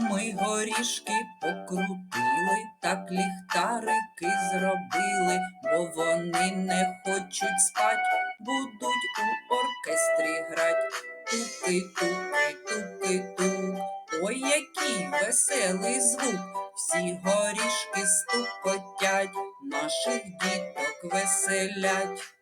Ми горішки покрутили, так ліхтарики зробили, бо вони не хочуть спать, будуть у оркестрі грать. Туки, туки, туки, тук. Ой, який веселий звук. Всі горішки стукотять, наших діток веселять.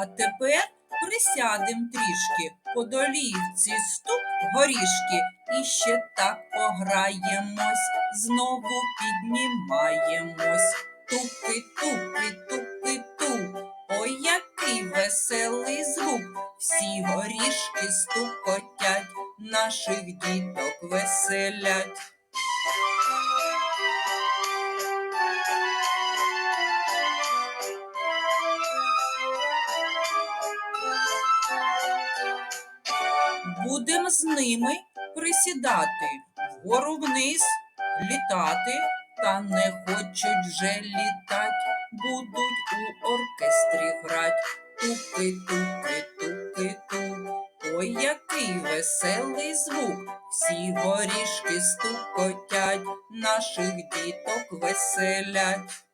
А тепер присядем трішки, по долівці стук горішки, і ще так пограємось, знову піднімаємось. Туки, туки, туки, тук. Ой, який веселий звук. Всі горішки стукотять, наших діток веселять. Будем з ними присідати, вгору вниз літати, та не хочуть вже літать, будуть у оркестрі грать. Туки, туки, туки, тук. Ой, який веселий звук. Всі горішки стукотять, наших діток веселять.